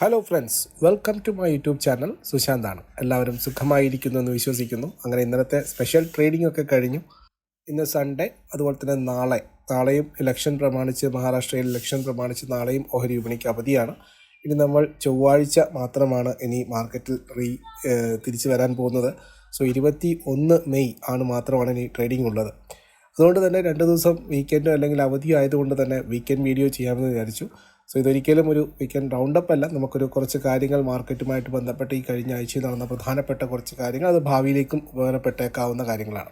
Hello friends welcome to my YouTube channel സുശാന്താണ് എല്ലാവരും സുഖമായിരിക്കുന്നു എന്ന് വിശ്വസിക്കുന്നു. അങ്ങനെ ഇന്നലത്തെ സ്പെഷ്യൽ ട്രേഡിംഗ് ഒക്കെ കഴിഞ്ഞു. ഇന്ന് സൺഡേ അതുപോലെ തന്നെ നാളെ. നാളെയും ഇലക്ഷൻ പ്രമാണിച്ച് മഹാരാഷ്ട്രയിൽ ഇലക്ഷൻ പ്രമാണിച്ച് നാളെയും ഓഹരി വിപണിക്ക് അവധിയാണ്. ഇനി നമ്മൾ ചൊവ്വാഴ്ച മാത്രമാണ് ഇനി മാർക്കറ്റിൽ റീ തിരിച്ചു വരാൻ പോകുന്നത്. സോ ഇരുപത്തി ഒന്ന് മെയ് ആണ് മാത്രമാണ് ഇനി ട്രേഡിംഗ് ഉള്ളത്. അതുകൊണ്ട് തന്നെ രണ്ട് ദിവസം വീക്കെൻഡോ അല്ലെങ്കിൽ അവധി ആയതുകൊണ്ട് തന്നെ വീക്കെൻഡ് വീഡിയോ ചെയ്യാമെന്ന് വിചാരിച്ചു. സോ ഇതൊരിക്കലും ഒരു വിക്കൻ റൗണ്ട് അപ്പ് അല്ല. നമുക്കൊരു കുറച്ച് കാര്യങ്ങൾ മാർക്കറ്റുമായിട്ട് ബന്ധപ്പെട്ട് ഈ കഴിഞ്ഞ ആഴ്ചയിൽ നടന്ന പ്രധാനപ്പെട്ട കുറച്ച് കാര്യങ്ങൾ അത് ഭാവിയിലേക്കും ഉപകാരപ്പെട്ടേക്കാവുന്ന കാര്യങ്ങളാണ്.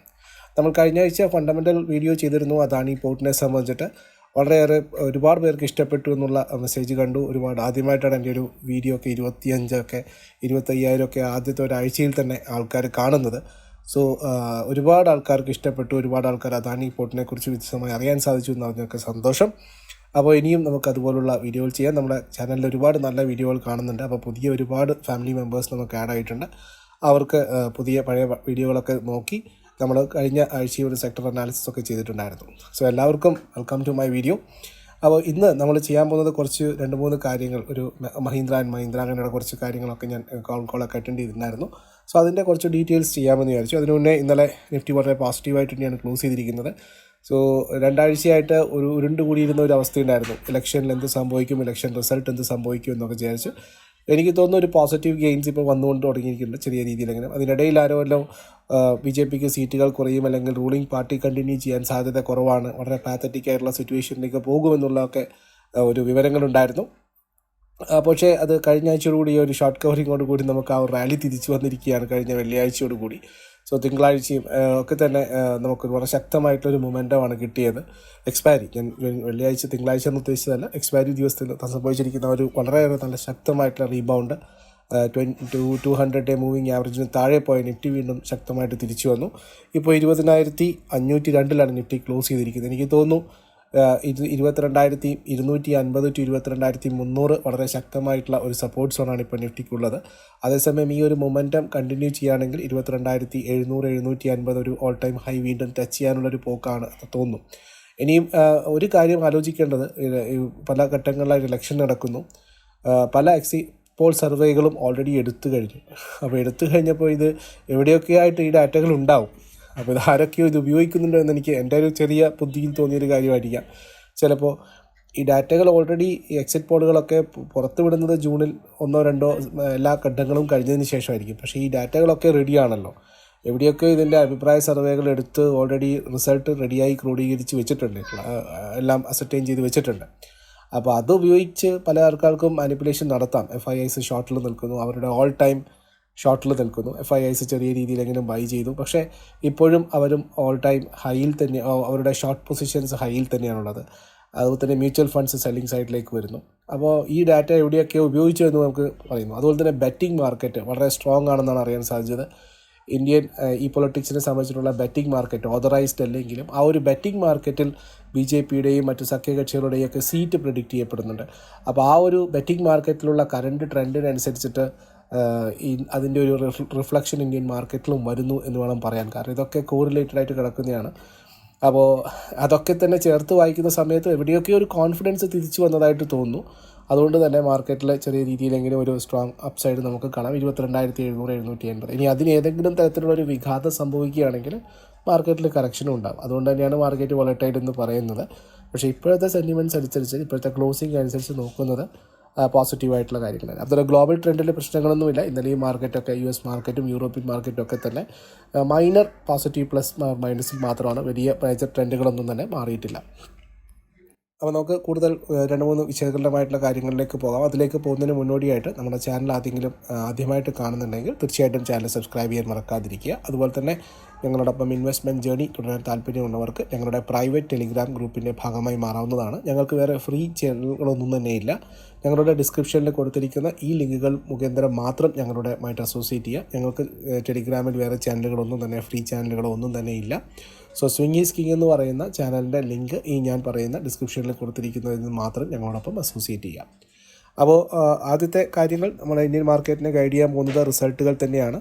നമ്മൾ കഴിഞ്ഞ ആഴ്ച ഫണ്ടമെന്റൽ വീഡിയോ ചെയ്തിരുന്നു. അതാണ് ഈ പോർട്ടിനെ സംബന്ധിച്ചിട്ട് വളരെയേറെ ഒരുപാട് പേർക്ക് ഇഷ്ടപ്പെട്ടു എന്നുള്ള മെസ്സേജ് കണ്ടു. ഒരുപാട് ആദ്യമായിട്ടാണ് എന്റെ ഒരു വീഡിയോ ഒക്കെ ഇരുപത്തിയഞ്ചൊക്കെ ഇരുപത്തയ്യായിരം ഒക്കെ ആദ്യത്തെ ഒരാഴ്ചയിൽ തന്നെ ആൾക്കാർ കാണുന്നത്. സോ ഒരുപാട് ആൾക്കാർക്ക് ഇഷ്ടപ്പെട്ടു. ഒരുപാട് ആൾക്കാർ അദാനി പോർട്ടിനെക്കുറിച്ച് വിശദമായി അറിയാൻ സാധിച്ചു എന്ന് പറഞ്ഞൊക്കെ സന്തോഷം. അപ്പോൾ ഇനിയും നമുക്ക് അതുപോലുള്ള വീഡിയോകൾ ചെയ്യാം. നമ്മുടെ ചാനലിൽ ഒരുപാട് നല്ല വീഡിയോകൾ കാണുന്നുണ്ട്. അപ്പോൾ പുതിയ ഒരുപാട് ഫാമിലി മെമ്പേഴ്സ് നമുക്ക് ആഡ് ആയിട്ടുണ്ട്. അവർക്ക് പുതിയ പഴയ വീഡിയോകളൊക്കെ നോക്കി നമ്മൾ കഴിഞ്ഞ ആഴ്ച ഒരു സെക്ടർ അനാലിസിസ് ഒക്കെ ചെയ്തിട്ടുണ്ടായിരുന്നു. സോ എല്ലാവർക്കും വെൽക്കം ടു മൈ വീഡിയോ അപ്പോൾ ഇന്ന് നമ്മൾ ചെയ്യാൻ പോകുന്നത് കുറച്ച് രണ്ട് മൂന്ന് കാര്യങ്ങൾ. ഒരു മഹീന്ദ്ര ആൻഡ് മഹീന്ദ്ര അങ്ങനെയുള്ള കുറച്ച് കാര്യങ്ങളൊക്കെ ഞാൻ കോൾ കോളൊക്കെ അറ്റൻഡ് ചെയ്തിട്ടുണ്ടായിരുന്നു. സോ അതിന്റെ കുറച്ച് ഡീറ്റെയിൽസ് ചെയ്യാമെന്ന് വിചാരിച്ചു. അതിനു മുന്നേ ഇന്നലെ നിഫ്റ്റി വളരെ പോസിറ്റീവായിട്ട് തന്നെയാണ് ക്ലോസ് ചെയ്തിരിക്കുന്നത്. സോ രണ്ടാഴ്ചയായിട്ട് ഒരു ഉരുണ്ട് കൂടിയിരുന്ന ഒരു അവസ്ഥയുണ്ടായിരുന്നു. ഇലക്ഷനിൽ എന്ത് സംഭവിക്കും ഇലക്ഷൻ റിസൾട്ട് എന്ത് സംഭവിക്കും എന്നൊക്കെ വിചാരിച്ച്. എനിക്ക് തോന്നുന്നു ഒരു പോസിറ്റീവ് ഗെയിൻസ് ഇപ്പോൾ വന്നുകൊണ്ട് തുടങ്ങിയിരിക്കുന്നുണ്ട് ചെറിയ രീതിയിലെങ്കിലും. അതിനിടയിൽ ആരോ വല്ലതും ബി ജെ പിക്ക് സീറ്റുകൾ കുറയും അല്ലെങ്കിൽ റൂളിംഗ് പാർട്ടി കണ്ടിന്യൂ ചെയ്യാൻ സാധ്യത കുറവാണ് വളരെ പാത്തറ്റിക് ആയിട്ടുള്ള സിറ്റുവേഷനിലേക്ക് പോകുമെന്നുള്ളതൊക്കെ ഒരു വിവരങ്ങളുണ്ടായിരുന്നു. പക്ഷേ അത് കഴിഞ്ഞ ആഴ്ചയോടുകൂടി ഒരു ഷോർട്ട് കവറിങ്ങോട് കൂടി നമുക്ക് ആ റാലി തിരിച്ചു വന്നിരിക്കുകയാണ് കഴിഞ്ഞ വെള്ളിയാഴ്ചയോട് കൂടി സോ തിങ്കളാഴ്ചയും ഒക്കെ തന്നെ നമുക്ക് വളരെ ശക്തമായിട്ടൊരു മൊമെന്റമാണ് കിട്ടിയത്. എക്സ്പയറി ഞാൻ വെള്ളിയാഴ്ച തിങ്കളാഴ്ച എന്ന് ഉദ്ദേശിച്ചതല്ല എക്സ്പയറി ദിവസത്തിൽ സംഭവിച്ചിരിക്കുന്ന ഒരു വളരെയേറെ നല്ല ശക്തമായിട്ടുള്ള rebound. Two two hundred day moving ആവറേജിന് താഴെ പോയ നിഫ്റ്റി വീണ്ടും ശക്തമായിട്ട് തിരിച്ചു വന്നു. ഇപ്പോൾ ഇരുപതിനായിരത്തി അഞ്ഞൂറ്റി രണ്ടിലാണ് നിഫ്റ്റി ക്ലോസ് ചെയ്തിരിക്കുന്നത്. എനിക്ക് തോന്നുന്നു ഇത് ഇരുപത്തിരണ്ടായിരത്തി ഇരുന്നൂറ്റി അൻപത് ടു ഇരുപത്തിരണ്ടായിരത്തി മുന്നൂറ് വളരെ ശക്തമായിട്ടുള്ള ഒരു സപ്പോർട്ട് സോണാണ് ഇപ്പോൾ നിഫ്റ്റിക്കുള്ളത്. അതേസമയം ഈ ഒരു മൊമെന്റം കണ്ടിന്യൂ ചെയ്യുകയാണെങ്കിൽ ഇരുപത്തിരണ്ടായിരത്തി എഴുന്നൂറ് എഴുന്നൂറ്റി അൻപത് ഒരു ഓൾ ടൈം ഹൈ വീണ്ടും ടച്ച് ചെയ്യാനുള്ളൊരു പോക്കാണ് തോന്നുന്നു ഇനിയും ഒരു കാര്യം ആലോചിക്കേണ്ടത് പല ഘട്ടങ്ങളിലായി ഇലക്ഷൻ നടക്കുന്നു. പല എക്സി പോൾ സർവേകളും ഓൾറെഡി എടുത്തു കഴിഞ്ഞു. അപ്പോൾ എടുത്തു കഴിഞ്ഞപ്പോൾ ഇത് എവിടെയൊക്കെ ആയിട്ട് ഈ ഡാറ്റകൾ ഉണ്ടാവും? അപ്പോൾ ഇതാരൊക്കെയോ ഇത് ഉപയോഗിക്കുന്നുണ്ടോ എന്ന് എനിക്ക് എന്റെ ഒരു ചെറിയ ബുദ്ധിയിൽ തോന്നിയൊരു കാര്യമായിരിക്കാം. ചിലപ്പോൾ ഈ ഡാറ്റകൾ ഓൾറെഡി എക്സിറ്റ് പോളുകളൊക്കെ പുറത്തുവിടുന്നത് വിടുന്നത് ജൂണിൽ ഒന്നോ രണ്ടോ എല്ലാ ഘട്ടങ്ങളും കഴിഞ്ഞതിന് ശേഷമായിരിക്കും. പക്ഷേ ഈ ഡാറ്റകളൊക്കെ റെഡിയാണല്ലോ എവിടെയൊക്കെ ഇതിന്റെ അഭിപ്രായ സർവേകൾ എടുത്ത് ഓൾറെഡി റിസൾട്ട് റെഡിയായി ക്രോഡീകരിച്ച് വെച്ചിട്ടുണ്ട്. എല്ലാം അസർട്ടൈൻ ചെയ്ത് വെച്ചിട്ടുണ്ട്. അപ്പോൾ അത് ഉപയോഗിച്ച് പല ആൾക്കാർക്കും മാനിപ്പുലേഷൻ നടത്താം. എഫ് ഐ ഐസ് ഷോർട്ടിൽ നിൽക്കുന്നു. അവരുടെ ഓൾ ടൈം ഷോർട്ടിൽ നിൽക്കുന്നു. എഫ് ഐ ഐസ് ചെറിയ രീതിയിലെങ്കിലും ബൈ ചെയ്തു. പക്ഷേ ഇപ്പോഴും അവരും ഓൾ ടൈം ഹൈയിൽ തന്നെ അവരുടെ ഷോർട്ട് പൊസിഷൻസ് ഹൈയിൽ തന്നെയാണുള്ളത്. അതുപോലെ തന്നെ മ്യൂച്വൽ ഫണ്ട്സ് സെല്ലിംഗ് സൈഡിലേക്ക് വരുന്നു. അപ്പോൾ ഈ ഡാറ്റ എവിടെയൊക്കെ ഉപയോഗിച്ചു എന്ന് നമുക്ക് പറയുന്നു. അതുപോലെ തന്നെ ബെറ്റിംഗ് മാർക്കറ്റ് വളരെ സ്ട്രോങ് ആണെന്നാണ് അറിയാൻ സാധിച്ചത്. ഇന്ത്യൻ ഈ പൊളിറ്റിക്സിനെ സംബന്ധിച്ചിട്ടുള്ള ബെറ്റിംഗ് മാർക്കറ്റ് ഓതറൈസ്ഡ് അല്ലെങ്കിലും ആ ഒരു ബെറ്റിംഗ് മാർക്കറ്റിൽ ബി ജെ പിയുടെയും മറ്റു സഖ്യകക്ഷികളുടെയും ഒക്കെ സീറ്റ് പ്രിഡിക്റ്റ് ചെയ്യപ്പെടുന്നുണ്ട്. അപ്പോൾ ആ ഒരു ബെറ്റിംഗ് മാർക്കറ്റിലുള്ള കറണ്ട് ട്രെൻഡിനനുസരിച്ചിട്ട് ഈ അതിന്റെ ഒരു റിഫ്ലക്ഷൻ ഇന്ത്യൻ മാർക്കറ്റിലും വരുന്നു എന്ന് വേണം പറയാൻ. കാരണം ഇതൊക്കെ കോറിലേറ്റഡ് ആയിട്ട് കിടക്കുന്നതാണ്. അപ്പോൾ അതൊക്കെ തന്നെ ചേർത്ത് വായിക്കുന്ന സമയത്ത് എവിടെയൊക്കെ ഒരു കോൺഫിഡൻസ് തിരിച്ചു വന്നതായിട്ട് തോന്നുന്നു. അതുകൊണ്ട് തന്നെ മാർക്കറ്റിൽ ചെറിയ രീതിയിലെങ്കിലും ഒരു സ്ട്രോങ് അപ്സൈഡ് നമുക്ക് കാണാം. ഇരുപത്തിരണ്ടായിരത്തി എഴുന്നൂറ് എഴുന്നൂറ്റി എൺപത് ഇനി അതിന് ഏതെങ്കിലും തരത്തിലുള്ള ഒരു വിഘാതം സംഭവിക്കുകയാണെങ്കിൽ മാർക്കറ്റിൽ കറക്ഷനും ഉണ്ടാകും അതുകൊണ്ട് തന്നെയാണ് മാർക്കറ്റ് വോളറ്റൈൽ എന്ന് പറയുന്നത്. പക്ഷേ ഇപ്പോഴത്തെ സെന്റിമെന്റ്സ് അനുസരിച്ച് ഇപ്പോഴത്തെ ക്ലോസിംഗ് അനുസരിച്ച് നോക്കുന്നത് പോസിറ്റീവായിട്ടുള്ള കാര്യങ്ങളാണ്. അതുപോലെ ഗ്ലോബൽ ട്രെൻഡിൽ പ്രശ്നങ്ങളൊന്നുമില്ല. ഇന്നലെ ഈ മാർക്കറ്റൊക്കെ യു എസ് മാർക്കറ്റും യൂറോപ്യൻ മാർക്കറ്റും ഒക്കെ തന്നെ മൈനർ പോസിറ്റീവ് പ്ലസ് മൈനസിൽ മാത്രമാണ് വലിയ മേജർ ട്രെൻഡുകളൊന്നും തന്നെ മാറിയിട്ടില്ല. അപ്പോൾ നമുക്ക് കൂടുതൽ രണ്ട് മൂന്ന് വിശകലനമായിട്ടുള്ള കാര്യങ്ങളിലേക്ക് പോകാം. അതിലേക്ക് പോകുന്നതിന് മുന്നോടിയായിട്ട് നമ്മുടെ ചാനൽ ആദ്യമെങ്കിലും ആദ്യമായിട്ട് കാണുന്നുണ്ടെങ്കിൽ തീർച്ചയായിട്ടും ചാനൽ സബ്സ്ക്രൈബ് ചെയ്യാൻ മറക്കാതിരിക്കുക. അതുപോലെ തന്നെ ഞങ്ങളോടൊപ്പം ഇൻവെസ്റ്റ്മെന്റ് ജേണി തുടരാൻ താല്പര്യമുള്ളവർക്ക് ഞങ്ങളുടെ പ്രൈവറ്റ് ടെലിഗ്രാം ഗ്രൂപ്പിന്റെ ഭാഗമായി മാറാവുന്നതാണ്. ഞങ്ങൾക്ക് വേറെ ഫ്രീ ചാനലുകളൊന്നും തന്നെയില്ല ഞങ്ങളുടെ ഡിസ്ക്രിപ്ഷനിൽ കൊടുത്തിരിക്കുന്ന ഈ ലിങ്കുകൾ മുഖേന്തരം മാത്രം ഞങ്ങളുടെ മായിട്ട് അസോസിയേറ്റ് ചെയ്യുക. ഞങ്ങൾക്ക് ടെലിഗ്രാമിൽ വേറെ ചാനലുകളൊന്നും തന്നെ ഫ്രീ ചാനലുകളോ ഒന്നും തന്നെ ഇല്ല. സോ സ്വിംഗീസ് കിങ് എന്ന് പറയുന്ന ചാനലിന്റെ ലിങ്ക് ഈ ഞാൻ പറയുന്ന ഡിസ്ക്രിപ്ഷനിൽ കൊടുത്തിരിക്കുന്നതിൽ നിന്ന് മാത്രം ഞങ്ങളോടൊപ്പം അസോസിയേറ്റ് ചെയ്യാം. അപ്പോൾ ആദ്യത്തെ കാര്യങ്ങൾ നമ്മുടെ ഇന്ത്യൻ മാർക്കറ്റിനെ ഗൈഡ് ചെയ്യാൻ പോകുന്നത് റിസൾട്ടുകൾ തന്നെയാണ്.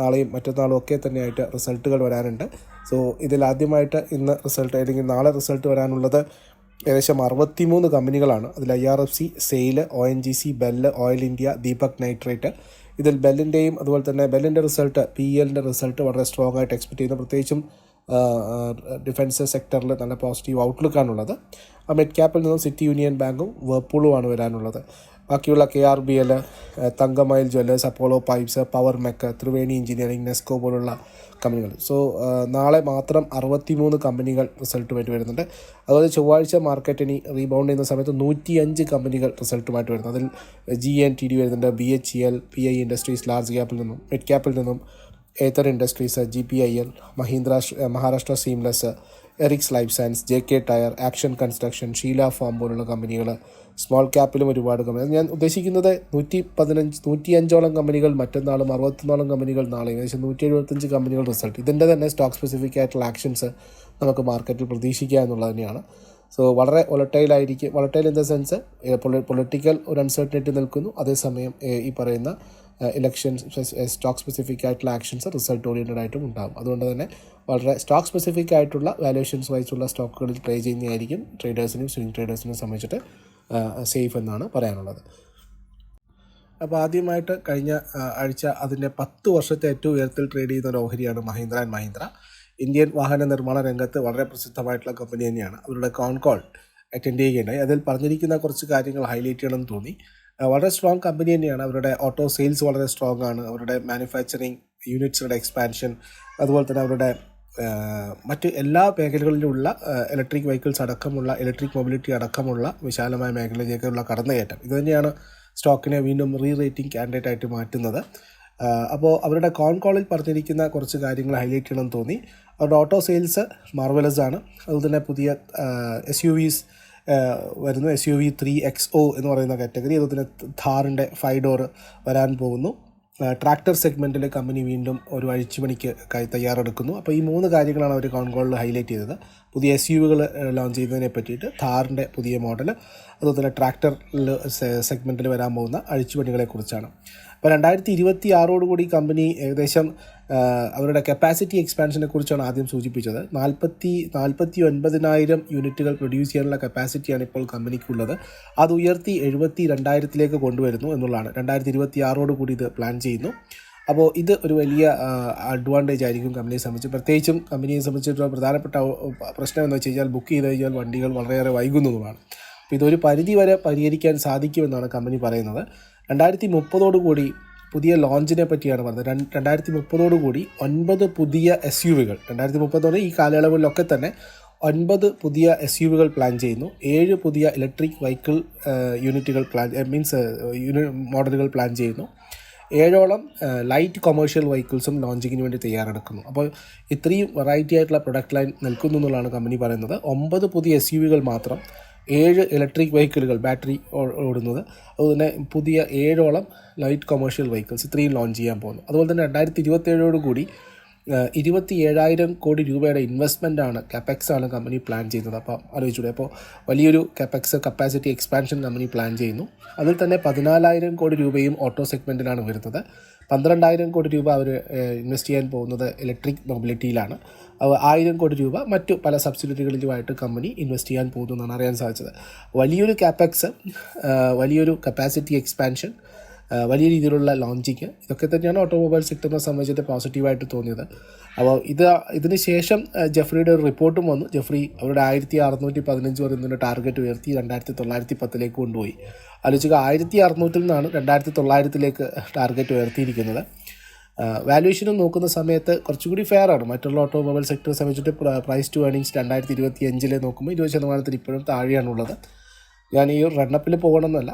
നാളെയും മറ്റന്നാളും ഒക്കെ തന്നെയായിട്ട് റിസൾട്ടുകൾ വരാനുണ്ട് സോ ഇതിൽ ആദ്യമായിട്ട് ഇന്ന് റിസൾട്ട് അല്ലെങ്കിൽ നാളെ റിസൾട്ട് വരാനുള്ളത് ഏകദേശം അറുപത്തിമൂന്ന് കമ്പനികളാണ്. അതിൽ I R F C SAIL O N G C BEL oil India Deepak nitrate ഇതിൽ ബെല്ലിന്റെയും അതുപോലെ തന്നെ ബെല്ലിന്റെ റിസൾട്ട് പി എല്ലിന്റെ റിസൾട്ട് വളരെ സ്ട്രോങ് ആയിട്ട് എക്സ്പെക്ട് ചെയ്യുന്നു. പ്രത്യേകിച്ചും ഡിഫൻസ് സെക്ടറിൽ നല്ല പോസിറ്റീവ് ഔട്ട്ലുക്കാണുള്ളത് മെഡ് ക്യാപ്പിൽ നിന്നും സിറ്റി യൂണിയൻ ബാങ്കും വേർപൂളുമാണ് വരാനുള്ളത്. ബാക്കിയുള്ള K R B L Thangamayil jewellers Apollo pipes power mech Triveni engineering Nesco പോലുള്ള കമ്പനികൾ. സോ നാളെ മാത്രം അറുപത്തിമൂന്ന് കമ്പനികൾ റിസൾട്ടുമായിട്ട് വരുന്നുണ്ട്. അതുപോലെ ചൊവ്വാഴ്ച മാർക്കറ്റ് ഇനി റീബൗണ്ട് ചെയ്യുന്ന സമയത്ത് നൂറ്റിയഞ്ച് കമ്പനികൾ റിസൾട്ടുമായിട്ട് വരുന്നു അതിൽ ജി എൻ ടി ഡി വരുന്നുണ്ട് B H E L P I industries large ക്യാപ്പിൽ നിന്നും മിഡ് ക്യാപ്പിൽ നിന്നും Ather industries G P I L Mahindra Maharashtra seamless Eris life science J K tyre action construction Sheela foam പോലുള്ള കമ്പനികൾ small ക്യാപ്പിലും ഒരുപാട് കമ്പനികൾ ഞാൻ ഉദ്ദേശിക്കുന്നത് നൂറ്റി പതിനഞ്ച് നൂറ്റി അഞ്ചോളം കമ്പനികൾ മറ്റന്നാളും അറുപത്തൊന്നോളം കമ്പനികൾ നാളെ ഏകദേശം നൂറ്റി എഴുപത്തഞ്ച് കമ്പനികൾ റിസൾട്ട്. ഇതിന്റെ തന്നെ സ്റ്റോക്ക് സ്പെസിഫിക് ആയിട്ടുള്ള ആക്ഷൻസ് നമുക്ക് മാർക്കറ്റിൽ പ്രതീക്ഷിക്കുക എന്നുള്ളത് തന്നെയാണ്. സോ വളരെ വൊളട്ടൈലായിരിക്കും volatile in the sense political ഒരു അൺസർട്ടനിറ്റി നിൽക്കുന്നു. അതേസമയം ഈ പറയുന്ന ഇലക്ഷൻ സ്റ്റോക്ക് സ്പെസിഫിക് ആയിട്ടുള്ള ആക്ഷൻസ് റിസൾട്ട് ഓറിയന്റഡ് ആയിട്ടും ഉണ്ടാകും അതുകൊണ്ട് തന്നെ വളരെ സ്റ്റോക്ക് സ്പെസിഫിക് ആയിട്ടുള്ള വാല്യുവേഷൻസ് വൈസുള്ള സ്റ്റോക്കുകളിൽ ട്രേ ചെയ്യുന്നതായിരിക്കും ട്രേഡേഴ്സിനും സ്വിംഗ് ട്രേഡേഴ്സിനും സംബന്ധിച്ചിട്ട് സേഫ് എന്നാണ് പറയാനുള്ളത്. അപ്പോൾ ആദ്യമായിട്ട് കഴിഞ്ഞ ആഴ്ച അതിന്റെ പത്ത് വർഷത്തെ ഏറ്റവും ഉയരത്തിൽ ട്രേഡ് ചെയ്യുന്ന ഒരു ഓഹരിയാണ് മഹീന്ദ്ര ആൻഡ് മഹീന്ദ്ര. ഇന്ത്യൻ വാഹന നിർമ്മാണ രംഗത്ത് വളരെ പ്രസിദ്ധമായിട്ടുള്ള കമ്പനി തന്നെയാണ്. അവരുടെ കോൺകോൾ അറ്റൻഡ് ചെയ്യുകയുണ്ടായി അതിൽ പറഞ്ഞിരിക്കുന്ന കുറച്ച് കാര്യങ്ങൾ ഹൈലൈറ്റ് ചെയ്യണമെന്ന് തോന്നി. വളരെ സ്ട്രോങ് കമ്പനി തന്നെയാണ്. അവരുടെ ഓട്ടോ സെയിൽസ് വളരെ സ്ട്രോങ് ആണ്. അവരുടെ മാനുഫാക്ചറിങ് യൂണിറ്റ്സുകളുടെ എക്സ്പാൻഷൻ അതുപോലെ തന്നെ അവരുടെ മറ്റ് എല്ലാ മേഖലകളിലുമുള്ള ഇലക്ട്രിക് വെഹിക്കിൾസ് അടക്കമുള്ള ഇലക്ട്രിക് മൊബിലിറ്റി അടക്കമുള്ള വിശാലമായ മേഖലയിലേക്കുള്ള കടന്നുകയറ്റം. ഇത് തന്നെയാണ് സ്റ്റോക്കിനെ വീണ്ടും റീ റേറ്റിംഗ് കാൻഡിഡേറ്റ് ആയിട്ട് മാറ്റുന്നത്. അപ്പോൾ അവരുടെ കോൺ കോളിൽ പറഞ്ഞിരിക്കുന്ന കുറച്ച് കാര്യങ്ങൾ ഹൈലൈറ്റ് ചെയ്യണമെന്ന് തോന്നി. അവരുടെ ഓട്ടോ സെയിൽസ് മാർവലസ് ആണ്. അതുപോലെ തന്നെ പുതിയ എസ് യു വിസ് വരുന്നു. S U V three X O എന്ന് പറയുന്ന കാറ്റഗറി അതുപോലെ ഥാറിന്റെ ഫൈവ് ഡോർ വരാൻ പോകുന്നു. ട്രാക്ടർ സെഗ്മെന്റിൽ കമ്പനി വീണ്ടും ഒരു അഴിച്ചുപണിക്ക് തയ്യാറെടുക്കുന്നു. അപ്പോൾ ഈ മൂന്ന് കാര്യങ്ങളാണ് അവർ കോൺകോളിൽ ഹൈലൈറ്റ് ചെയ്തത്. പുതിയ എസ് യുകൾ ലോഞ്ച് ചെയ്യുന്നതിനെ പറ്റിയിട്ട് ഥാറിന്റെ പുതിയ മോഡൽ അതുപോലെ ട്രാക്ടർ സെഗ്മെന്റിൽ വരാൻ പോകുന്ന അഴിച്ചുപണികളെക്കുറിച്ചാണ് അപ്പോൾ രണ്ടായിരത്തി ഇരുപത്തി ആറോടുകൂടി കമ്പനി ഏകദേശം അവരുടെ കപ്പാസിറ്റി എക്സ്പാൻഷനെ കുറിച്ചാണ് ആദ്യം സൂചിപ്പിച്ചത്. നാൽപ്പത്തി നാൽപ്പത്തി ഒൻപതിനായിരം യൂണിറ്റുകൾ പ്രൊഡ്യൂസ് ചെയ്യാനുള്ള കപ്പാസിറ്റിയാണ് ഇപ്പോൾ കമ്പനിക്കുള്ളത്. അത് ഉയർത്തി എഴുപത്തി രണ്ടായിരത്തിലേക്ക് കൊണ്ടുവരുന്നു എന്നുള്ളതാണ്. രണ്ടായിരത്തി ഇരുപത്തി ആറോടുകൂടി ഇത് പ്ലാൻ ചെയ്യുന്നു. അപ്പോൾ ഇത് ഒരു വലിയ അഡ്വാന്റേജ് ആയിരിക്കും കമ്പനിയെ സംബന്ധിച്ച്. പ്രത്യേകിച്ചും കമ്പനിയെ സംബന്ധിച്ചിട്ടുള്ള പ്രധാനപ്പെട്ട പ്രശ്നം എന്ന് വെച്ച് കഴിഞ്ഞാൽ ബുക്ക് ചെയ്ത് കഴിഞ്ഞാൽ വണ്ടികൾ വളരെയേറെ വൈകുന്നതുമാണ്. അപ്പോൾ ഇതൊരു പരിധി വരെ പരിഹരിക്കാൻ സാധിക്കുമെന്നാണ് കമ്പനി പറയുന്നത്. രണ്ടായിരത്തി മുപ്പതോടുകൂടി പുതിയ ലോഞ്ചിനെ പറ്റിയാണ് പറഞ്ഞത്. രണ്ട് രണ്ടായിരത്തി മുപ്പതോടുകൂടി ഒൻപത് പുതിയ എസ് യു വികൾ രണ്ടായിരത്തി മുപ്പതോടെ ഈ കാലയളവിലൊക്കെ തന്നെ ഒൻപത് പുതിയ എസ് യു വികൾ പ്ലാൻ ചെയ്യുന്നു. ഏഴ് പുതിയ ഇലക്ട്രിക് വെഹിക്കിൾ യൂണിറ്റുകൾ പ്ലാൻ മീൻസ് മോഡലുകൾ പ്ലാൻ ചെയ്യുന്നു. ഏഴോളം ലൈറ്റ് കൊമേഴ്ഷ്യൽ വെഹിക്കിൾസും ലോഞ്ചിങ്ങിന് വേണ്ടി തയ്യാറെടുക്കുന്നു. അപ്പോൾ ഇത്രയും വെറൈറ്റി ആയിട്ടുള്ള പ്രൊഡക്റ്റ് ലൈൻ നിൽക്കുന്നു എന്നുള്ളതാണ് കമ്പനി പറയുന്നത്. ഒമ്പത് പുതിയ എസ് യു വികൾ മാത്രം ഏഴ് ഇലക്ട്രിക് വെഹിക്കിളുകൾ ബാറ്ററി ഓടുന്നത്. അതുപോലെ പുതിയ ഏഴോളം ലൈറ്റ് കൊമേഴ്ഷ്യൽ വെഹിക്കിൾസ് ഇത്രയും ലോഞ്ച് ചെയ്യാൻ പോകുന്നു. അതുപോലെ തന്നെ രണ്ടായിരത്തി ഇരുപത്തേഴോട് കൂടി ഇരുപത്തി ഏഴായിരം കോടി രൂപയുടെ ഇൻവെസ്റ്റ്മെന്റ് ആണ് കപ്പാക്സ് ആണ് കമ്പനി പ്ലാൻ ചെയ്യുന്നത്. അപ്പോൾ ആലോചിച്ചൂടെ. അപ്പോൾ വലിയൊരു capex capacity expansion company plan ചെയ്യുന്നു. അതിൽ തന്നെ പതിനാലായിരം കോടി രൂപയും ഓട്ടോ സെഗ്മെന്റിലാണ് വരുന്നത്. പന്ത്രണ്ടായിരം കോടി രൂപ അവർ ഇൻവെസ്റ്റ് ചെയ്യാൻ പോകുന്നത് ഇലക്ട്രിക് മൊബിലിറ്റിയിലാണ്. ആയിരം കോടി രൂപ മറ്റു പല സബ്സിഡിയറികളിലുമായിട്ട് കമ്പനി ഇൻവെസ്റ്റ് ചെയ്യാൻ പോകുന്നു എന്നാണ് അറിയാൻ സാധിച്ചത്. വലിയൊരു കാപ്പക്സ് വലിയൊരു കപ്പാസിറ്റി എക്സ്പാൻഷൻ വലിയ രീതിയിലുള്ള ലോഞ്ചിങ് ഇതൊക്കെ തന്നെയാണ് ഓട്ടോമൊബൈൽ സെക്ടറിനെ സംബന്ധിച്ചിട്ട് പോസിറ്റീവായിട്ട് തോന്നിയത്. അപ്പോൾ ഇത് ഇതിന് ശേഷം ജെഫ്രിയുടെ ഒരു റിപ്പോർട്ടും വന്നു. ജെഫ്രി അവരുടെ ആയിരത്തി അറുന്നൂറ്റി പതിനഞ്ച് പറയുന്നതിന്റെ ടാർഗറ്റ് ഉയർത്തി. രണ്ടായിരത്തി തൊള്ളായിരത്തി പത്തിലേക്ക് കൊണ്ടുപോയി. ആലോചിക്കുക. ആയിരത്തി അറുന്നൂറ്റിൽ നിന്നാണ് രണ്ടായിരത്തി തൊള്ളായിരത്തിലേക്ക് ടാർഗറ്റ് ഉയർത്തിയിരിക്കുന്നത്. വാല്യുവേഷനും നോക്കുന്ന സമയത്ത് കുറച്ചുകൂടി ഫെയർ ആണ്. മറ്റുള്ള ഓട്ടോമൊബൈൽ സെക്ടർ സംബന്ധിച്ചിട്ട് പ്രൈസ് ടു ഏണിങ്സ് രണ്ടായിരത്തി ഇരുപത്തി അഞ്ചിലെ നോക്കുമ്പോൾ ഇരുപത് ശതമാനത്തിന് ഇപ്പോഴും താഴെയാണുള്ളത്. ഞാൻ ഈ റണ്ണപ്പിൽ പോകണമെന്നല്ല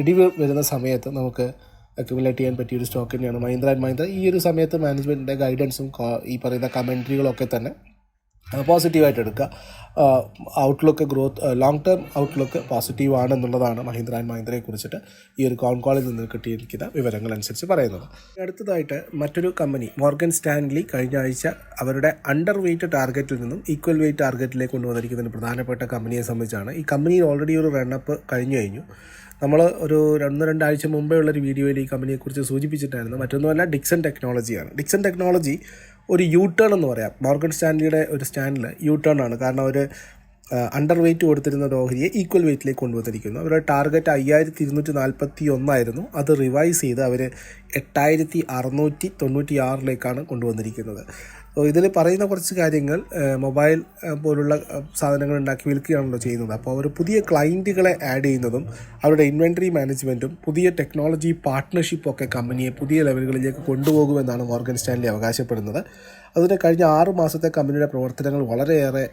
ഇടിവ് വരുന്ന സമയത്ത് നമുക്ക് അക്യുമുലേറ്റ് ചെയ്യാൻ പറ്റിയൊരു സ്റ്റോക്ക് തന്നെയാണ്. മഹീന്ദ്ര ആൻഡ് മഹീന്ദ്ര ഈ ഒരു സമയത്ത് മാനേജ്മെന്റിന്റെ ഗൈഡൻസും ഈ പറയുന്ന കമൻട്രികളൊക്കെ തന്നെ പോസിറ്റീവായിട്ട് എടുക്കുക. Outlook growth long term outlook positive ആണ് എന്നുള്ളതാണ് മഹീന്ദ്ര ആൻഡ് മഹീന്ദ്രയെ കുറിച്ചിട്ട് ഈ ഒരു കോൺ കോളിൽ നിന്ന് കിട്ടിയിരിക്കുന്ന വിവരങ്ങൾ അനുസരിച്ച് പറയുന്നത്. അടുത്തതായിട്ട് മറ്റൊരു കമ്പനി മോർഗൻ സ്റ്റാൻലി കഴിഞ്ഞ ആഴ്ച അവരുടെ അണ്ടർ വെയ്റ്റ് ടാർഗറ്റിൽ നിന്നും ഈക്വൽ വെയ്റ്റ് ടാർഗറ്റിലേക്ക് കൊണ്ടുവന്നിരിക്കുന്ന പ്രധാനപ്പെട്ട കമ്പനിയെ സംബന്ധിച്ചാണ്. ഈ കമ്പനിയിൽ ഓൾറെഡി ഒരു റണ്ണപ്പ് കഴിഞ്ഞു കഴിഞ്ഞു. നമ്മൾ ഒരു രണ്ട് രണ്ടാഴ്ച മുമ്പേ ഉള്ളൊരു വീഡിയോയിൽ ഈ കമ്പനിയെക്കുറിച്ച് സൂചിപ്പിച്ചിട്ടായിരുന്നു. മറ്റൊന്നുമല്ല ഡിക്സൺ ടെക്നോളജിയാണ് ഡിക്സൺ ടെക്നോളജി ഒരു യൂ ടേൺ എന്ന് പറയാം. മോർഗൻ സ്റ്റാൻലിയുടെ ഒരു സ്റ്റാൻഡിൽ യൂ ടേൺ ആണ്. കാരണം അവർ അണ്ടർ വെയിറ്റ് കൊടുത്തിരുന്ന ഓഹരിയെ ഈക്വൽ വെയിറ്റിലേക്ക് കൊണ്ടുവന്നിരിക്കുന്നു. അവരുടെ ടാർഗറ്റ് അയ്യായിരത്തി ഇരുന്നൂറ്റി നാൽപ്പത്തി ഒന്നായിരുന്നു അത് റിവൈസ് ചെയ്ത് അവർ എട്ടായിരത്തി അറുന്നൂറ്റി തൊണ്ണൂറ്റി ആറിലേക്കാണ് കൊണ്ടുവന്നിരിക്കുന്നത്. അപ്പോൾ ഇതിൽ പറയുന്ന കുറച്ച് കാര്യങ്ങൾ മൊബൈൽ പോലുള്ള സാധനങ്ങൾ ഉണ്ടാക്കി വിൽക്കുകയാണല്ലോ ചെയ്യുന്നത്. അപ്പോൾ അവർ പുതിയ ക്ലയന്റുകളെ ആഡ് ചെയ്യുന്നതും അവരുടെ ഇൻവെന്ററി മാനേജ്മെന്റും പുതിയ ടെക്നോളജി പാർട്ട്ണർഷിപ്പും ഒക്കെ കമ്പനിയെ പുതിയ ലെവലുകളിലേക്ക് കൊണ്ടുപോകുമെന്നാണ് മോർഗൻ സ്റ്റാൻലി അവകാശപ്പെടുന്നത്. അതിന് കഴിഞ്ഞ ആറ് മാസത്തെ കമ്പനിയുടെ പ്രവർത്തനങ്ങൾ വളരെയേറെ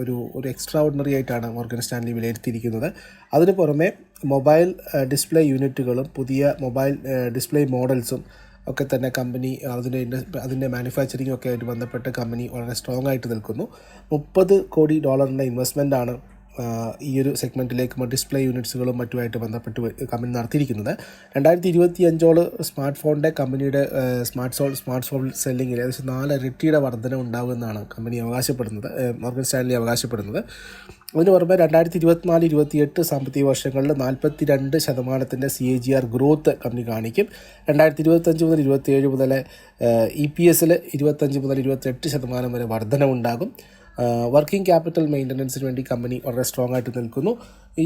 ഒരു ഒരു എക്സ്ട്രാ ഓർഡിനറി ആയിട്ടാണ് മോർഗൻ സ്റ്റാൻലി വിലയിരുത്തിയിരിക്കുന്നത്. അതിന് പുറമെ മൊബൈൽ ഡിസ്പ്ലേ യൂണിറ്റുകളും പുതിയ മൊബൈൽ ഡിസ്പ്ലേ മോഡൽസും ഒക്കെ തന്നെ കമ്പനി അതിന്റെ അതിന്റെ മാനുഫാക്ചറിങ് ഒക്കെ ആയിട്ട് ബന്ധപ്പെട്ട് കമ്പനി വളരെ സ്ട്രോങ് ആയിട്ട് നിൽക്കുന്നു. മുപ്പത് കോടി ഡോളറിന്റെ ഇൻവെസ്റ്റ്മെന്റാണ് ഈ ഒരു സെഗ്മെന്റിലേക്ക് ഡിസ്പ്ലേ യൂണിറ്റ്സുകളും മറ്റുമായിട്ട് ബന്ധപ്പെട്ട് കമ്പനി നടത്തിയിരിക്കുന്നത്. രണ്ടായിരത്തി ഇരുപത്തി അഞ്ചോൾ സ്മാർട്ട് ഫോണിന്റെ കമ്പനിയുടെ സ്മാർട്ട് ഫോൺ സ്മാർട്ട് ഫോൺ സെല്ലിങ്ങിൽ ഏകദേശം നാല് ഇരട്ടിയുടെ വർധന ഉണ്ടാകുമെന്നാണ് കമ്പനി അവകാശപ്പെടുന്നത് മോർഗൻ സ്റ്റാൻലി അവകാശപ്പെടുന്നത്. അതിന് പുറമെ രണ്ടായിരത്തി ഇരുപത്തിനാല് ഇരുപത്തിയെട്ട് സാമ്പത്തിക വർഷങ്ങളിൽ നാൽപ്പത്തി രണ്ട് ശതമാനത്തിന്റെ C A G R growth company കാണിക്കും. രണ്ടായിരത്തി ഇരുപത്തഞ്ച് മുതൽ ഇരുപത്തിയേഴ് മുതൽ ഇ പി എസിൽ ഇരുപത്തഞ്ച് മുതൽ ഇരുപത്തെട്ട് ശതമാനം വരെ വർധനവുണ്ടാകും വർക്കിംഗ് ക്യാപിറ്റൽ മെയിന്റനൻസിന് വേണ്ടി കമ്പനി വളരെ സ്ട്രോങ് ആയിട്ട് നിൽക്കുന്നു.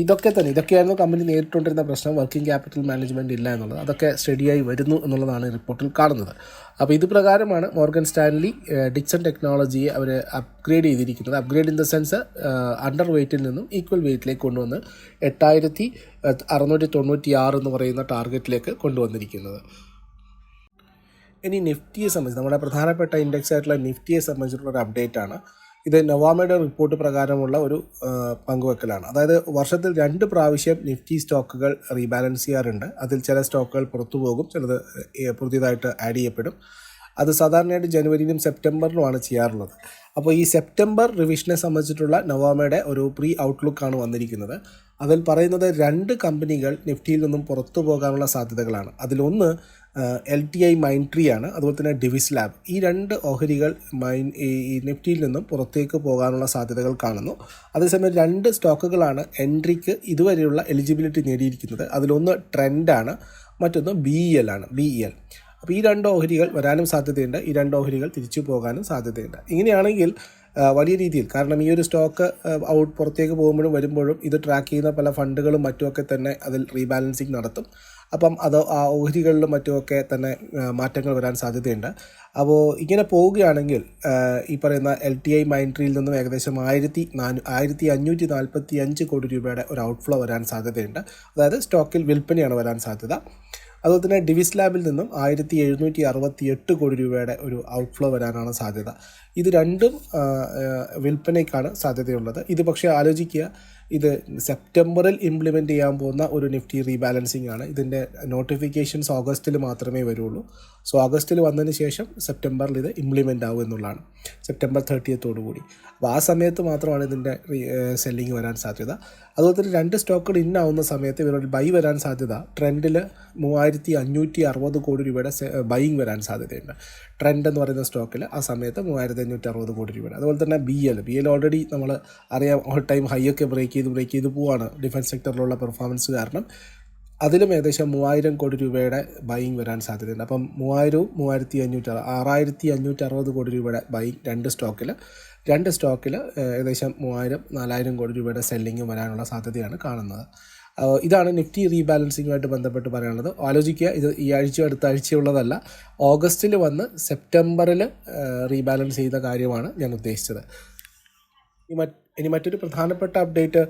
ഇതൊക്കെ തന്നെ ഇതൊക്കെയായിരുന്നു കമ്പനി നേരിട്ടുകൊണ്ടിരുന്ന പ്രശ്നം. വർക്കിംഗ് ക്യാപിറ്റൽ മാനേജ്മെന്റ് ഇല്ല എന്നുള്ളത്. അതൊക്കെ സ്റ്റഡിയായി വരുന്നു എന്നുള്ളതാണ് റിപ്പോർട്ടിൽ കാണുന്നത്. അപ്പോൾ ഇത് പ്രകാരമാണ് മോർഗൻ സ്റ്റാൻലി ഡിക്സൺ ടെക്നോളജിയെ അവർ അപ്ഗ്രേഡ് ചെയ്തിരിക്കുന്നത്. Upgrade in the sense under വെയ്റ്റിൽ നിന്നും ഈക്വൽ വെയ്റ്റിലേക്ക് കൊണ്ടുവന്ന് എട്ടായിരത്തി അറുന്നൂറ്റി തൊണ്ണൂറ്റി ആറ് എന്ന് പറയുന്ന ടാർഗറ്റിലേക്ക് കൊണ്ടുവന്നിരിക്കുന്നത്. ഇനി നിഫ്റ്റിയെ സംബന്ധിച്ച് നമ്മുടെ പ്രധാനപ്പെട്ട ഇൻഡെക്സ് ആയിട്ടുള്ള നിഫ്റ്റിയെ സംബന്ധിച്ചിട്ടുള്ള ഒരു അപ്ഡേറ്റ് ആണ്. ഇത് നൊവാമയുടെ റിപ്പോർട്ട് പ്രകാരമുള്ള ഒരു പങ്കുവെക്കലാണ്. അതായത് വർഷത്തിൽ രണ്ട് പ്രാവശ്യം നിഫ്റ്റി സ്റ്റോക്കുകൾ റീബാലൻസ് ചെയ്യാറുണ്ട്. അതിൽ ചില സ്റ്റോക്കുകൾ പുറത്തു പോകും ചിലത് പുതിയതായിട്ട് ആഡ് ചെയ്യപ്പെടും. അത് സാധാരണയായിട്ട് ജനുവരിയിലും സെപ്റ്റംബറിലുമാണ് ചെയ്യാറുള്ളത്. അപ്പോൾ ഈ സെപ്റ്റംബർ റിവിഷനെ സംബന്ധിച്ചിട്ടുള്ള നൊവാമയുടെ ഒരു പ്രീ ഔട്ട്ലുക്കാണ് വന്നിരിക്കുന്നത്. അതിൽ പറയുന്നത് രണ്ട് കമ്പനികൾ നിഫ്റ്റിയിൽ നിന്നും പുറത്തു പോകാനുള്ള സാധ്യതകളാണ്. അതിലൊന്ന് L T I mine tree ആണ്. അതുപോലെ തന്നെ ഡിവിസ് ലാബ്. ഈ രണ്ട് ഓഹരികൾ മൈൻ ഈ നെഫ്റ്റിയിൽ നിന്നും പുറത്തേക്ക് പോകാനുള്ള സാധ്യതകൾ കാണുന്നു. അതേസമയം രണ്ട് സ്റ്റോക്കുകളാണ് എൻട്രിക്ക് ഇതുവരെയുള്ള എലിജിബിലിറ്റി നേടിയിരിക്കുന്നത്. അതിലൊന്ന് ട്രെൻഡാണ് മറ്റൊന്ന് ബി ഇ എൽ ആണ് ബി ഇ എൽ. അപ്പോൾ ഈ രണ്ട് ഓഹരികൾ വരാനും സാധ്യതയുണ്ട്. ഈ രണ്ട് ഓഹരികൾ തിരിച്ചു പോകാനും സാധ്യതയുണ്ട്. ഇങ്ങനെയാണെങ്കിൽ വലിയ രീതിയിൽ. കാരണം ഈ ഒരു സ്റ്റോക്ക് ഔട്ട് പുറത്തേക്ക് പോകുമ്പോഴും വരുമ്പോഴും ഇത് ട്രാക്ക് ചെയ്യുന്ന പല ഫണ്ടുകളും മറ്റുമൊക്കെ തന്നെ അതിൽ റീബാലൻസിങ് നടത്തും. അപ്പം അത് ആ ഓഹരികളിലും മറ്റുമൊക്കെ തന്നെ മാറ്റങ്ങൾ വരാൻ സാധ്യതയുണ്ട്. അപ്പോൾ ഇങ്ങനെ പോവുകയാണെങ്കിൽ ഈ പറയുന്ന എൽ ടി ഐ മൈൻട്രിയിൽ നിന്നും ഏകദേശം ആയിരത്തി നാനൂ ആയിരത്തി അഞ്ഞൂറ്റി നാൽപ്പത്തി അഞ്ച് കോടി രൂപയുടെ ഒരു ഔട്ട്ഫ്ലോ വരാൻ സാധ്യതയുണ്ട്. അതായത് സ്റ്റോക്കിൽ വിൽപ്പനയാണ് വരാൻ സാധ്യത. അതുപോലെ തന്നെ ഡിവിസ് ലാബിൽ നിന്നും ആയിരത്തി എഴുന്നൂറ്റി അറുപത്തി എട്ട് കോടി രൂപയുടെ ഒരു ഔട്ട്ഫ്ലോ വരാനാണ് സാധ്യത. ഇത് രണ്ടും വിൽപ്പനയ്ക്കാണ് സാധ്യതയുള്ളത്. ഇത് പക്ഷേ ആലോചിക്കുക ഇത് സെപ്റ്റംബറിൽ ഇംപ്ലിമെന്റ് ചെയ്യാൻ പോകുന്ന ഒരു നിഫ്റ്റി റീബാലൻസിങ് ആണ്. ഇതിന്റെ നോട്ടിഫിക്കേഷൻസ് ഓഗസ്റ്റിൽ മാത്രമേ വരുള്ളൂ. സോ ഓഗസ്റ്റിൽ വന്നതിന് ശേഷം സെപ്റ്റംബറിൽ ഇത് ഇംപ്ലിമെന്റ് ആവും എന്നുള്ളതാണ്. സെപ്റ്റംബർ കൂടി. അപ്പോൾ ആ സമയത്ത് മാത്രമാണ് ഇതിന്റെ സെല്ലിങ് വരാൻ സാധ്യത. അതുപോലെ തന്നെ രണ്ട് സ്റ്റോക്കുകൾ ഇൻ ആവുന്ന സമയത്ത് ഇവരുടെ ബൈ വരാൻ സാധ്യത. ട്രെൻഡിൽ മൂവായിരത്തി അഞ്ഞൂറ്റി അറുപത് കോടി രൂപയുടെ ബൈയിങ് വരാൻ സാധ്യതയുണ്ട്. ട്രെൻഡ് എന്ന് പറയുന്ന സ്റ്റോക്കിൽ ആ സമയത്ത് മൂവായിരത്തി അഞ്ഞൂറ്റി അറുപത് കോടി രൂപയുടെ. അതുപോലെ തന്നെ B L B L already നമ്മൾ അറിയാം ഓൾ ടൈം ഹൈ ഒക്കെ ബ്രേക്ക് ചെയ്ത് ബ്രേക്ക് ചെയ്ത് പോവാണ് ഡിഫൻസ് സെക്ടറിലുള്ള പെർഫോമൻസ് കാരണം. അതിലും ഏകദേശം മൂവായിരം കോടി രൂപയുടെ ബൈയിങ് വരാൻ സാധ്യതയുണ്ട്. അപ്പം മൂവായിരവും മൂവായിരത്തി അഞ്ഞൂറ്റി ആറായിരത്തി അഞ്ഞൂറ്റി അറുപത് കോടി രൂപയുടെ ബൈയിങ് രണ്ട് സ്റ്റോക്കിൽ രണ്ട് സ്റ്റോക്കിൽ ഏകദേശം മൂവായിരം നാലായിരം കോടി രൂപയുടെ സെല്ലിങ്ങും വരാനുള്ള സാധ്യതയാണ് കാണുന്നത്. ഇതാണ് നിഫ്റ്റി റീബാലൻസിങ്ങുമായിട്ട് ബന്ധപ്പെട്ട് പറയാനുള്ളത്. ആലോചിക്കുക ഇത് ഈ ആഴ്ച അടുത്ത ആഴ്ചയുള്ളതല്ല. ഓഗസ്റ്റിൽ വന്ന് സെപ്റ്റംബറിൽ റീബാലൻസ് ചെയ്ത കാര്യമാണ് ഞാൻ ഉദ്ദേശിച്ചത്. ഈ മറ്റ് ഇനി മറ്റൊരു പ്രധാനപ്പെട്ട അപ്ഡേറ്റ്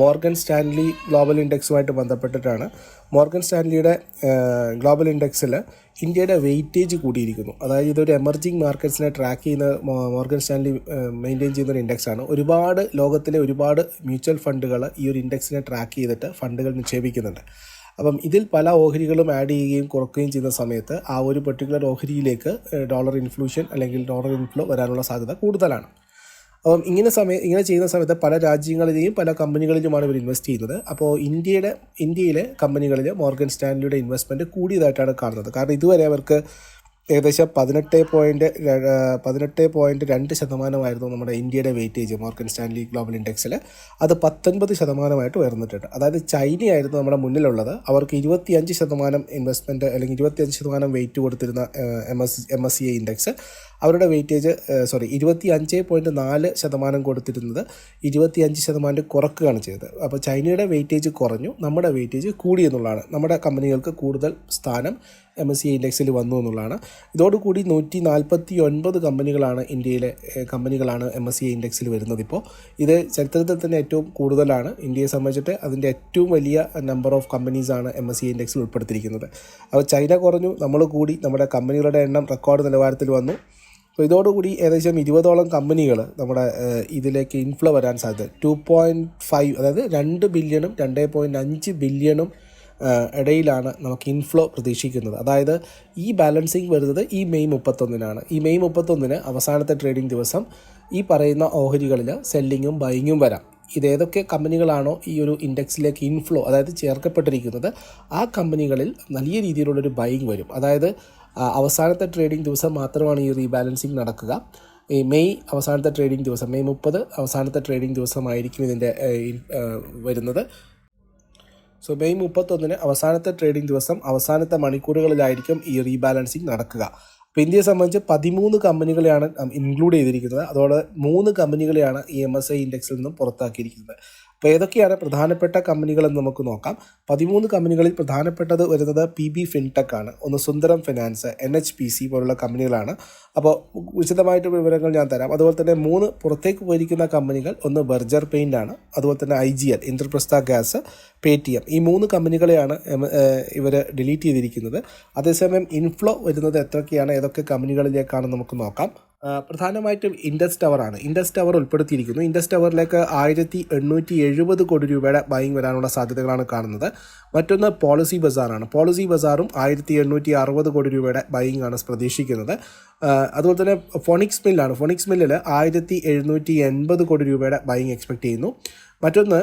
മോർഗൻ സ്റ്റാൻലി ഗ്ലോബൽ ഇൻഡെക്സുമായിട്ട് ബന്ധപ്പെട്ടിട്ടാണ്. മോർഗൻ സ്റ്റാൻലിയുടെ ഗ്ലോബൽ ഇൻഡെക്സിൽ ഇന്ത്യയുടെ വെയിറ്റേജ് കൂടിയിരിക്കുന്നു. അതായത് ഇതൊരു എമർജിങ് മാർക്കറ്റ്സിനെ ട്രാക്ക് ചെയ്യുന്ന മോർഗൻ സ്റ്റാൻലി മെയിന്റെയിൻ ചെയ്യുന്ന ഒരു ഇൻഡെക്സാണ് ഒരുപാട് ലോകത്തിലെ ഒരുപാട് മ്യൂച്വൽ ഫണ്ടുകൾ ഈ ഒരു ഇൻഡെക്സിനെ ട്രാക്ക് ചെയ്തിട്ട് ഫണ്ടുകൾ നിക്ഷേപിക്കുന്നുണ്ട്. അപ്പം ഇതിൽ പല ഓഹരികളും ആഡ് ചെയ്യുകയും കുറക്കുകയും ചെയ്യുന്ന സമയത്ത് ആ ഒരു പെർട്ടിക്കുലർ ഓഹരിയിലേക്ക് ഡോളർ ഇൻഫ്ലൂഷൻ അല്ലെങ്കിൽ ഡോളർ ഇൻഫ്ലോ വരാനുള്ള സാധ്യത കൂടുതലാണ്. അപ്പം ഇങ്ങനെ സമയം ഇങ്ങനെ ചെയ്യുന്ന സമയത്ത് പല രാജ്യങ്ങളിലെയും പല കമ്പനികളിലുമാണ് ഇവർ ഇൻവെസ്റ്റ് ചെയ്യുന്നത്. അപ്പോൾ ഇന്ത്യയുടെ ഇന്ത്യയിലെ കമ്പനികളിൽ മോർഗൻ സ്റ്റാൻലിയുടെ ഇൻവെസ്റ്റ്മെന്റ് കൂടിയതായിട്ടാണ് കാണുന്നത്. കാരണം ഇതുവരെ അവർക്ക് ഏകദേശം പതിനെട്ട് പോയിന്റ് പതിനെട്ട് പോയിന്റ് രണ്ട് ശതമാനമായിരുന്നു നമ്മുടെ ഇന്ത്യയുടെ വെയിറ്റേജ് മോർക്കൻ സ്റ്റാൻലി ഗ്ലോബൽ ഇൻഡെക്സിൽ അത് പത്തൊൻപത് ശതമാനമായിട്ട് ഉയർന്നിട്ടുണ്ട്. അതായത് ചൈനയായിരുന്നു നമ്മുടെ മുന്നിലുള്ളത്. അവർക്ക് ഇരുപത്തിയഞ്ച് ശതമാനം ഇൻവെസ്റ്റ്മെന്റ് അല്ലെങ്കിൽ ഇരുപത്തിയഞ്ച് ശതമാനം വെയിറ്റ് കൊടുത്തിരുന്ന M S M S C index അവരുടെ വെയിറ്റേജ് സോറി ഇരുപത്തി അഞ്ച് പോയിന്റ് നാല് ശതമാനം കൊടുത്തിരുന്നത് ഇരുപത്തി അഞ്ച് ശതമാനം കുറക്കുകയാണ് ചെയ്തത്. അപ്പോൾ ചൈനയുടെ വെയിറ്റേജ് കുറഞ്ഞു. നമ്മുടെ വെയിറ്റേജ് കൂടി എന്നുള്ളതാണ്. നമ്മുടെ കമ്പനികൾക്ക് കൂടുതൽ സ്ഥാനം എം എസ് സി ഇൻഡെക്സിൽ വന്നു എന്നുള്ളതാണ്. ഇതോടുകൂടി നൂറ്റി നാൽപ്പത്തി ഒൻപത് കമ്പനികളാണ് ഇന്ത്യയിലെ കമ്പനികളാണ് എം എസ് സി ഇൻഡെക്സിൽ വരുന്നത് ഇപ്പോൾ. ഇത് ചരിത്രത്തിൽ തന്നെ ഏറ്റവും കൂടുതലാണ്. ഇന്ത്യയെ സംബന്ധിച്ചിട്ട് അതിന്റെ ഏറ്റവും വലിയ നമ്പർ ഓഫ് കമ്പനീസാണ് എം എസ് സി ഇൻഡെക്സിൽ ഉൾപ്പെടുത്തിയിരിക്കുന്നത്. അപ്പോൾ ചൈന കുറഞ്ഞു. നമ്മൾ കൂടി നമ്മുടെ കമ്പനികളുടെ എണ്ണം റെക്കോർഡ് നിലവാരത്തിൽ വന്നു. അപ്പോൾ ഇതോടുകൂടി ഏകദേശം ഇരുപതോളം കമ്പനികൾ നമ്മുടെ ഇതിലേക്ക് ഇൻഫ്ലോ വരാൻ സാധ്യത. ടു പോയിന്റ് ഫൈവ് അതായത് രണ്ട് ബില്യണും രണ്ട് പോയിന്റ് അഞ്ച് ബില്യണും ഇടയിലാണ് നമുക്ക് ഇൻഫ്ലോ പ്രതീക്ഷിക്കുന്നത്. അതായത് ഈ ബാലൻസിങ് വരുന്നത് ഈ മെയ് മുപ്പത്തൊന്നിനാണ്. ഈ മെയ് മുപ്പത്തൊന്നിന് അവസാനത്തെ ട്രേഡിംഗ് ദിവസം ഈ പറയുന്ന ഓഹരികളിൽ സെല്ലിങ്ങും ബൈങ്ങും വരാം. ഇതേതൊക്കെ കമ്പനികളാണോ ഈ ഒരു ഇൻഡെക്സിലേക്ക് ഇൻഫ്ലോ അതായത് ചേർക്കപ്പെട്ടിരിക്കുന്നത് ആ കമ്പനികളിൽ വലിയ രീതിയിലുള്ളൊരു ബൈങ് വരും. അതായത് അവസാനത്തെ ട്രേഡിംഗ് ദിവസം മാത്രമാണ് ഈ റീബാലൻസിങ് നടക്കുക. ഈ മെയ് അവസാനത്തെ ട്രേഡിംഗ് ദിവസം മെയ് മുപ്പത് അവസാനത്തെ ട്രേഡിംഗ് ദിവസമായിരിക്കും ഇതിന്റെ വരുന്നത്. സോ മെയ് മുപ്പത്തൊന്നിന് അവസാനത്തെ ട്രേഡിംഗ് ദിവസം അവസാനത്തെ മണിക്കൂറുകളിലായിരിക്കും ഈ റീബാലൻസിങ് നടക്കുക. അപ്പോൾ ഇന്ത്യയെ സംബന്ധിച്ച് പതിമൂന്ന് കമ്പനികളെയാണ് ഇൻക്ലൂഡ് ചെയ്തിരിക്കുന്നത്. അതോടെ മൂന്ന് കമ്പനികളെയാണ് ഈ എം എസ് ഐ ഇൻഡെക്സിൽ നിന്നും പുറത്താക്കിയിരിക്കുന്നത്. അപ്പോൾ ഏതൊക്കെയാണ് പ്രധാനപ്പെട്ട കമ്പനികളെന്ന് നമുക്ക് നോക്കാം. പതിമൂന്ന് കമ്പനികളിൽ പ്രധാനപ്പെട്ടത് വരുന്നത് പി ബി ഫിൻടെക് ആണ്. ഒന്ന് Sundaram finance N H P C പോലുള്ള കമ്പനികളാണ്. അപ്പോൾ വിശദമായിട്ട് വിവരങ്ങൾ ഞാൻ തരാം. അതുപോലെ തന്നെ മൂന്ന് പുറത്തേക്ക് പോയിരിക്കുന്ന കമ്പനികൾ ഒന്ന് ബർജർ പെയിന്റ് ആണ്. അതുപോലെ തന്നെ I G L Indraprastha gas Paytm ഈ മൂന്ന് കമ്പനികളെയാണ് ഇവർ ഡിലീറ്റ് ചെയ്തിരിക്കുന്നത്. അതേസമയം ഇൻഫ്ലോ വരുന്നത് എത്രയൊക്കെയാണ്? ഏതൊക്കെ കമ്പനികളിലേക്കാണ് നമുക്ക് നോക്കാം. പ്രധാനമായിട്ടും ഇൻഡസ് ടവർ ആണ്. ഇൻഡസ് ടവർ ഉൾപ്പെടുത്തിയിരിക്കുന്നു. ഇൻഡസ് ടവറിലേക്ക് ആയിരത്തി എണ്ണൂറ്റി എഴുപത് കോടി രൂപയുടെ ബൈങ് വരാനുള്ള സാധ്യതകളാണ് കാണുന്നത്. മറ്റൊന്ന് പോളിസി ബസാറാണ് പോളിസി ബസാറും ആയിരത്തി എണ്ണൂറ്റി അറുപത് കോടി രൂപയുടെ ബൈങ് ആണ് പ്രതീക്ഷിക്കുന്നത്. അതുപോലെ തന്നെ ഫോണിക്സ് മില്ലാണ് ഫോണിക്സ് മില്ലിൽ ആയിരത്തി എഴുന്നൂറ്റി എൺപത് കോടി രൂപയുടെ ബൈങ് എക്സ്പെക്ട് ചെയ്യുന്നു. മറ്റൊന്ന്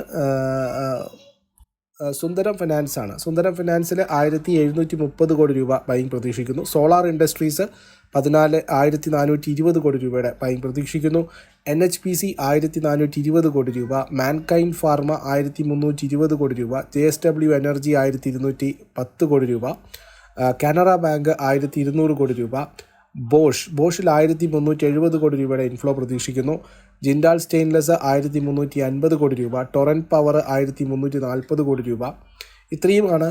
സുന്ദരം ഫിനാൻസ് ആണ്. സുന്ദരം ഫിനാൻസിൽ ആയിരത്തി എഴുന്നൂറ്റി മുപ്പത് കോടി രൂപ ബൈങ് പ്രതീക്ഷിക്കുന്നു. സോളാർ ഇൻഡസ്ട്രീസ് പതിനാല് ആയിരത്തി നാനൂറ്റി ഇരുപത് കോടി രൂപയുടെ ബൈങ് പ്രതീക്ഷിക്കുന്നു. എൻ എച്ച് പി സി ആയിരത്തി നാനൂറ്റി ഇരുപത് കോടി രൂപ മാൻകൈൻ ഫാർമ ആയിരത്തി മുന്നൂറ്റി ഇരുപത് കോടി രൂപ ജെ എസ് ഡബ്ല്യു എനർജി ആയിരത്തി ഇരുന്നൂറ്റി പത്ത് കോടി രൂപ കാനറ ബാങ്ക് ആയിരത്തി ഇരുന്നൂറ് കോടി രൂപ ബോഷ് ബോഷിൽ ആയിരത്തി മുന്നൂറ്റി എഴുപത് കോടി രൂപയുടെ ഇൻഫ്ലോ പ്രതീക്ഷിക്കുന്നു. ജിൻഡാൽ സ്റ്റെയിൻലെസ് ആയിരത്തി മുന്നൂറ്റി അൻപത് കോടി രൂപ ടൊറന്റ് പവർ ആയിരത്തി മുന്നൂറ്റി നാൽപ്പത് കോടി രൂപ ഇത്രയുമാണ്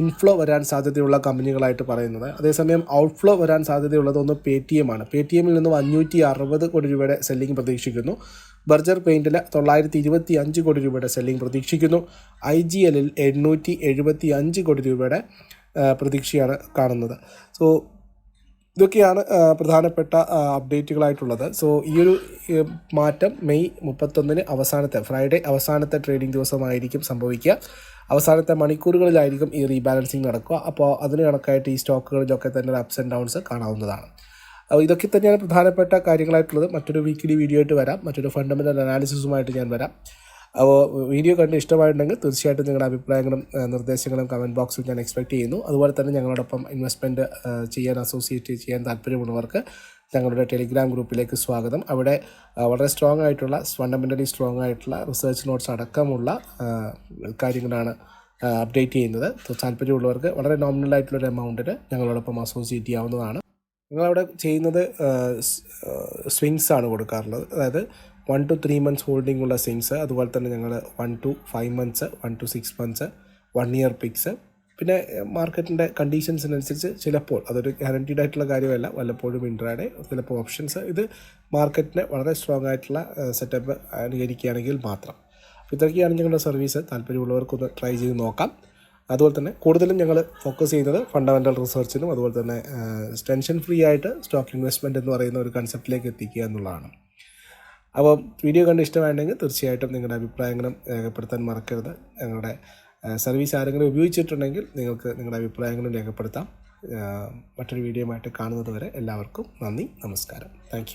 ഇൻഫ്ലോ വരാൻ സാധ്യതയുള്ള കമ്പനികളായിട്ട് പറയുന്നത്. അതേസമയം ഔട്ട്ഫ്ലോ വരാൻ സാധ്യതയുള്ളത് ഒന്ന് പേ ടി എം ആണ്. പേ ടി എമ്മിൽ നിന്നും അഞ്ഞൂറ്റി അറുപത് കോടി രൂപയുടെ സെല്ലിംഗ് പ്രതീക്ഷിക്കുന്നു. ബർജർ പെയിന്റിൽ തൊള്ളായിരത്തി ഇരുപത്തി അഞ്ച് കോടി രൂപയുടെ സെല്ലിംഗ് പ്രതീക്ഷിക്കുന്നു. ഐ ജി എല്ലിൽ എണ്ണൂറ്റി എഴുപത്തി അഞ്ച് കോടി രൂപയുടെ പ്രതീക്ഷയാണ് കാണുന്നത്. സോ ഇതൊക്കെയാണ് പ്രധാനപ്പെട്ട അപ്ഡേറ്റുകളായിട്ടുള്ളത്. സോ ഈ ഒരു മാറ്റം മെയ് മുപ്പത്തൊന്നിന് അവസാനത്തെ ഫ്രൈഡേ അവസാനത്തെ ട്രേഡിംഗ് ദിവസമായിരിക്കും സംഭവിക്കുക. അവസാനത്തെ മണിക്കൂറുകളിലായിരിക്കും ഈ റീബാലൻസിങ് നടക്കുക. അപ്പോൾ അതിന് കണക്കായിട്ട് ഈ സ്റ്റോക്കുകളിലൊക്കെ തന്നെ അപ്സ് ആൻഡ് ഡൗൺസ് കാണാവുന്നതാണ്. അപ്പോൾ ഇതൊക്കെ തന്നെയാണ് പ്രധാനപ്പെട്ട കാര്യങ്ങളായിട്ടുള്ളത്. മറ്റൊരു വീക്കിലി വീഡിയോ ആയിട്ട് വരാം. മറ്റൊരു ഫണ്ടമെന്റൽ അനാലിസിസുമായിട്ട് ഞാൻ വരാം. അപ്പോൾ വീഡിയോ കണ്ട് ഇഷ്ടമായിട്ടുണ്ടെങ്കിൽ തീർച്ചയായിട്ടും നിങ്ങളുടെ അഭിപ്രായങ്ങളും നിർദ്ദേശങ്ങളും കമന്റ് ബോക്സിൽ ഞാൻ എക്സ്പെക്ട് ചെയ്യുന്നു. അതുപോലെ തന്നെ ഞങ്ങളോടൊപ്പം ഇൻവെസ്റ്റ്മെന്റ് ചെയ്യാൻ അസോസിയേറ്റ് ചെയ്യാൻ താല്പര്യമുള്ളവർക്ക് ഞങ്ങളുടെ ടെലിഗ്രാം ഗ്രൂപ്പിലേക്ക് സ്വാഗതം. അവിടെ വളരെ സ്ട്രോങ് ആയിട്ടുള്ള ഫണ്ടമെന്റലി സ്ട്രോങ് ആയിട്ടുള്ള റിസർച്ച് നോട്ട്സ് അടക്കമുള്ള കാര്യങ്ങളാണ് അപ്ഡേറ്റ് ചെയ്യുന്നത്. താല്പര്യമുള്ളവർക്ക് വളരെ നോമിനൽ ആയിട്ടുള്ള ഒരു എമൗണ്ടിന് ഞങ്ങളോടൊപ്പം അസോസിയേറ്റ് ചെയ്യാവുന്നതാണ്. ഞങ്ങളവിടെ ചെയ്യുന്നത് സ്വിങ്സ് ആണ് കൊടുക്കാറുള്ളത്. അതായത് one two three months holding ഉള്ള സിംസ് അതുപോലെ തന്നെ ഞങ്ങൾ one two five months one two six months one year picks പിന്നെ മാർക്കറ്റിന്റെ കണ്ടീഷൻസിനനുസരിച്ച് ചിലപ്പോൾ അതൊരു ഗ്യാരണ്ടീഡ് ആയിട്ടുള്ള കാര്യമല്ല വല്ലപ്പോഴും ഇൻട്രാഡേ ചിലപ്പോൾ ഓപ്ഷൻസ് ഇത് മാർക്കറ്റിന് വളരെ സ്ട്രോങ് ആയിട്ടുള്ള സെറ്റപ്പ് അനുകരിക്കുകയാണെങ്കിൽ മാത്രം. അപ്പോൾ ഇതൊക്കെയാണ് ഞങ്ങളുടെ സർവീസ് താല്പര്യമുള്ളവർക്കൊന്ന് ട്രൈ ചെയ്ത് നോക്കാം. അതുപോലെ തന്നെ കൂടുതലും ഞങ്ങൾ ഫോക്കസ് ചെയ്യുന്നത് ഫണ്ടമെന്റൽ റിസർച്ചിനും അതുപോലെ തന്നെ ടെൻഷൻ ഫ്രീ ആയിട്ട് സ്റ്റോക്ക് ഇൻവെസ്റ്റ്മെന്റ് എന്ന് പറയുന്ന ഒരു കൺസെപ്റ്റിലേക്ക് എത്തിക്കുക എന്നുള്ളതാണ്. അപ്പോൾ വീഡിയോ കണ്ട് ഇഷ്ടമായിട്ടുണ്ടെങ്കിൽ തീർച്ചയായിട്ടും നിങ്ങളുടെ അഭിപ്രായങ്ങളും രേഖപ്പെടുത്താൻ മറക്കരുത്. ഞങ്ങളുടെ സർവീസ് ആരെങ്കിലും ഉപയോഗിച്ചിട്ടുണ്ടെങ്കിൽ നിങ്ങൾക്ക് നിങ്ങളുടെ അഭിപ്രായങ്ങളും രേഖപ്പെടുത്താം. മറ്റൊരു വീഡിയോ ആയിട്ട് കാണുന്നത് വരെ എല്ലാവർക്കും നന്ദി നമസ്കാരം. താങ്ക്